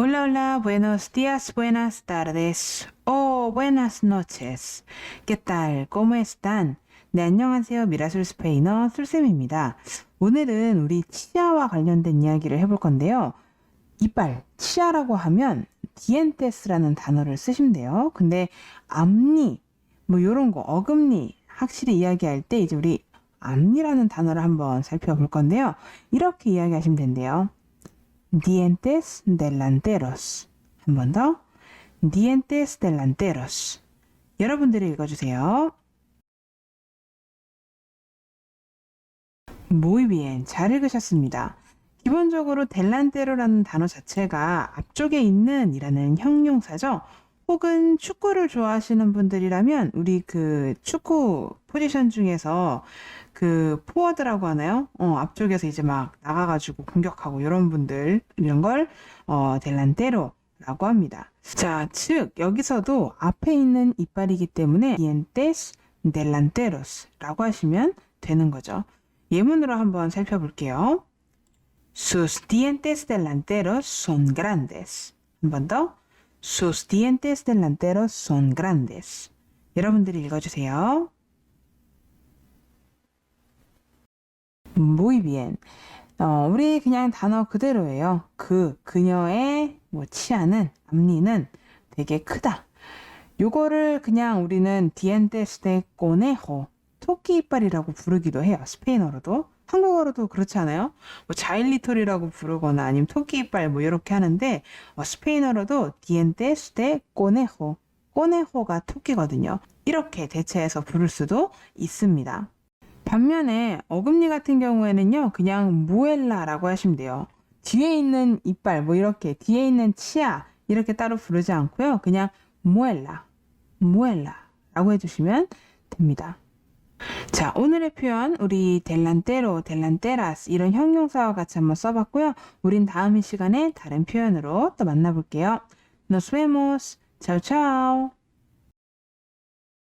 Hola, hola, buenos días, buenas tardes, o buenas noches. ¿Qué tal? ¿Cómo están? 네, 안녕하세요. 미라술 스페인어 술쌤입니다. 오늘은 우리 치아와 관련된 이야기를 해볼 건데요. 이빨, 치아라고 하면 dientes라는 단어를 쓰시면 돼요. 근데 앞니, 뭐 요런 거, 어금니 확실히 이야기할 때 이제 우리 앞니라는 단어를 한번 살펴볼 건데요. 이렇게 이야기하시면 된대요. Dientes delanteros. 한 번 더. dientes delanteros. 여러분들이 읽어주세요. Muy bien. 잘 읽으셨습니다. 기본적으로 델란테로라는 단어 자체가 앞쪽에 있는 이라는 형용사죠. 혹은 축구를 좋아하시는 분들이라면 우리 그 축구 포지션 중에서 그 포워드라고 하나요? 어, 앞쪽에서 이제 막 나가가지고 공격하고 이런 분들 이런 걸 어, 델란테로라고 합니다. 자, 즉 여기서도 앞에 있는 이빨이기 때문에 dientes delanteros라고 하시면 되는 거죠. 예문으로 한번 살펴볼게요. Sus dientes delanteros son grandes. 한 번 더. Sus dientes delanteros son grandes. 여러분들이 읽어주세요. Muy bien. 어, 우리 그냥 단어 그대로예요. 그, 그녀의 뭐 치아는, 앞니는 되게 크다. 요거를 그냥 우리는 dientes de conejo, 토끼 이빨이라고 부르기도 해요. 스페인어로도. 한국어로도 그렇지 않아요? 뭐 자일리톨이라고 부르거나 아니면 토끼 이빨 뭐 이렇게 하는데 어, 스페인어로도 de conejo, conejo가 토끼거든요. 이렇게 대체해서 부를 수도 있습니다. 반면에 어금니 같은 경우에는요, 그냥 무엘라라고 하시면 돼요. 뒤에 있는 이빨, 뭐 이렇게 뒤에 있는 치아 이렇게 따로 부르지 않고요, 그냥 무엘라, 무엘라라고 해주시면 됩니다. 자, 오늘의 표현 우리 델란테로, 델란테라스 이런 형용사와 같이 한번 써봤고요. 우린 다음 이 시간에 다른 표현으로 또 만나볼게요. Nos vemos. Chao, chao.